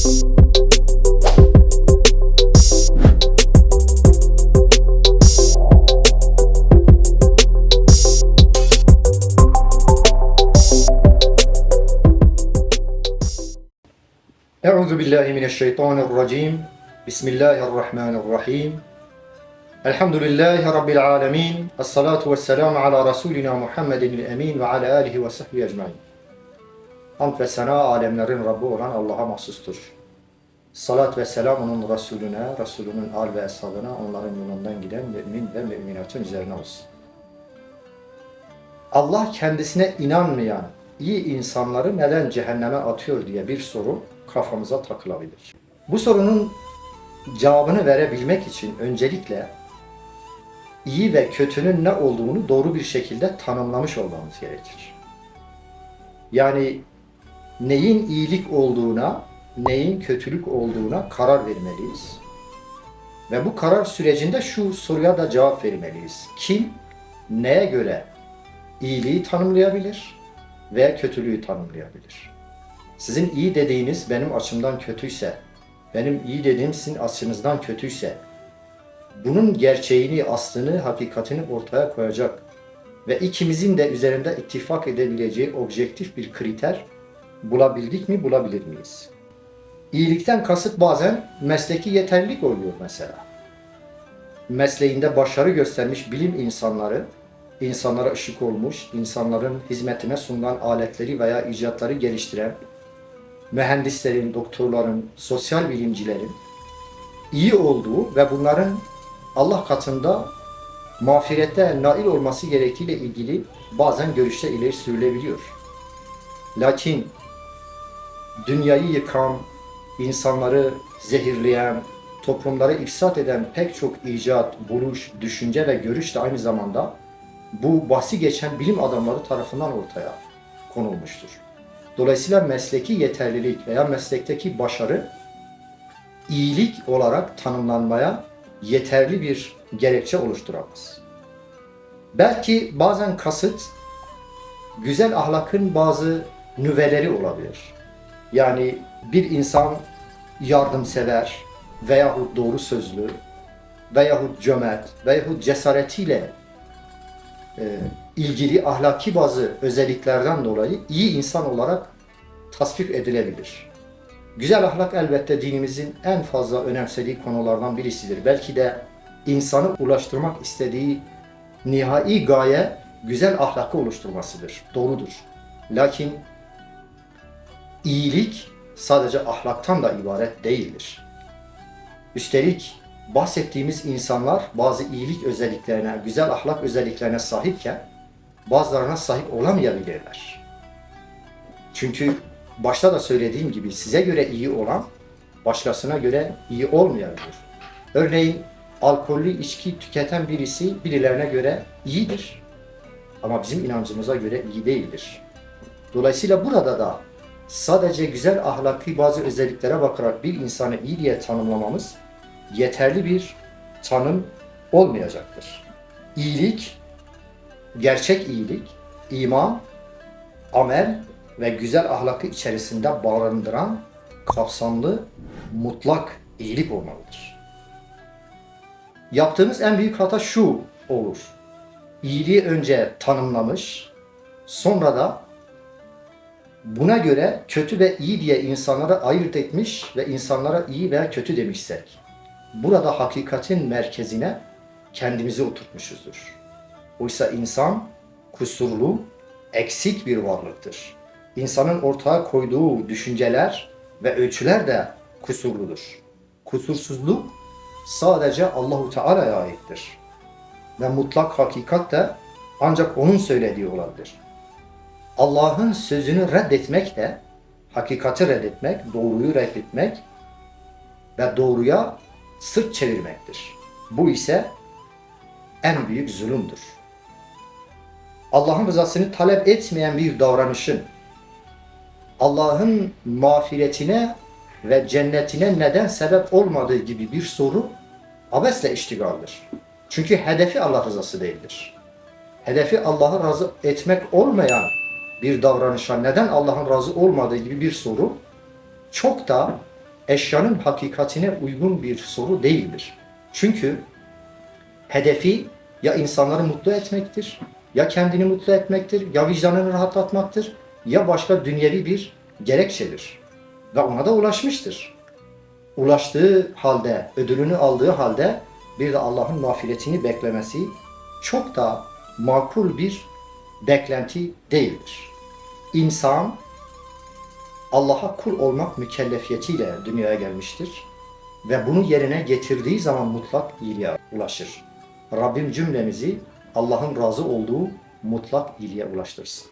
أعوذ بالله من الشيطان الرجيم. بسم الله الرحمن الرحيم. الحمد لله رب العالمين. الصلاة والسلام على رسولنا محمد الأمين وعلى آله وصحبه أجمعين. Hamd ve sena alemlerin Rabbi olan Allah'a mahsustur. Salat ve selam onun Resulüne, Resulünün al ve eshabına, onların yolundan giden mümin ve müminatın üzerine olsun. Allah kendisine inanmayan iyi insanları neden cehenneme atıyor diye bir soru kafamıza takılabilir. Bu sorunun cevabını verebilmek için öncelikle iyi ve kötünün ne olduğunu doğru bir şekilde tanımlamış olmamız gerekir. Yani neyin iyilik olduğuna, neyin kötülük olduğuna karar vermeliyiz. Ve bu karar sürecinde şu soruya da cevap vermeliyiz. Kim neye göre iyiliği tanımlayabilir ve kötülüğü tanımlayabilir? Sizin iyi dediğiniz benim açımdan kötüyse, benim iyi dediğim sizin açınızdan kötüyse, bunun gerçeğini, aslını, hakikatini ortaya koyacak ve ikimizin de üzerinde ittifak edebileceği objektif bir kriter bulabildik mi, bulabilir miyiz? İyilikten kasıt bazen mesleki yeterlilik oluyor mesela. Mesleğinde başarı göstermiş bilim insanları, insanlara ışık olmuş, insanların hizmetine sunulan aletleri veya icatları geliştiren, mühendislerin, doktorların, sosyal bilimcilerin iyi olduğu ve bunların Allah katında mağfirete nail olması gerektiğiyle ilgili bazen görüşler ileri sürülebiliyor. Lakin dünyayı yıkan, insanları zehirleyen, toplumları ifsat eden pek çok icat, buluş, düşünce ve görüş de aynı zamanda bu bahsi geçen bilim adamları tarafından ortaya konulmuştur. Dolayısıyla mesleki yeterlilik veya meslekteki başarı iyilik olarak tanımlanmaya yeterli bir gerekçe oluşturamaz. Belki bazen kasıt güzel ahlakın bazı nüveleri olabilir. Yani bir insan yardımsever veyahut doğru sözlü veyahut cömert veyahut cesaretiyle e, ilgili ahlaki bazı özelliklerden dolayı iyi insan olarak tasvip edilebilir. Güzel ahlak elbette dinimizin en fazla önemsediği konulardan birisidir. Belki de insanı ulaştırmak istediği nihai gaye güzel ahlakı oluşturmasıdır. Doğrudur. Lakin iyilik sadece ahlaktan da ibaret değildir. Üstelik bahsettiğimiz insanlar bazı iyilik özelliklerine, güzel ahlak özelliklerine sahipken bazılarına sahip olamayabilirler. Çünkü başta da söylediğim gibi size göre iyi olan başkasına göre iyi olmayabilir. Örneğin alkollü içki tüketen birisi birilerine göre iyidir. Ama bizim inancımıza göre iyi değildir. Dolayısıyla burada da sadece güzel ahlaki bazı özelliklere bakarak bir insanı iyi diye tanımlamamız yeterli bir tanım olmayacaktır. İyilik, gerçek iyilik, iman, amel ve güzel ahlakı içerisinde barındıran kapsamlı, mutlak iyilik olmalıdır. Yaptığımız en büyük hata şu olur. İyiliği önce tanımlamış, sonra da buna göre kötü ve iyi diye insanlara ayırt etmiş ve insanlara iyi veya kötü demişsek, burada hakikatin merkezine kendimizi oturtmuşuzdur. Oysa insan kusurlu, eksik bir varlıktır. İnsanın ortaya koyduğu düşünceler ve ölçüler de kusurludur. Kusursuzluk sadece Allahu Teala'ya aittir. Ve mutlak hakikat de ancak onun söylediği olabilir. Allah'ın sözünü reddetmek de hakikati reddetmek, doğruyu reddetmek ve doğruya sırt çevirmektir. Bu ise en büyük zulümdür. Allah'ın rızasını talep etmeyen bir davranışın Allah'ın mağfiretine ve cennetine neden sebep olmadığı gibi bir soru abesle iştigaldir. Çünkü hedefi Allah rızası değildir. Hedefi Allah'ı razı etmek olmayan bir davranışa neden Allah'ın razı olmadığı gibi bir soru çok da eşyanın hakikatine uygun bir soru değildir. Çünkü hedefi ya insanları mutlu etmektir, ya kendini mutlu etmektir, ya vicdanını rahatlatmaktır, ya başka dünyevi bir gerekçedir. Ve ona da ulaşmıştır. Ulaştığı halde, ödülünü aldığı halde bir de Allah'ın mağfiretini beklemesi çok da makul bir beklenti değildir. İnsan Allah'a kul olmak mükellefiyetiyle dünyaya gelmiştir ve bunu yerine getirdiği zaman mutlak iyiliğe ulaşır. Rabbim cümlemizi Allah'ın razı olduğu mutlak iyiliğe ulaştırsın.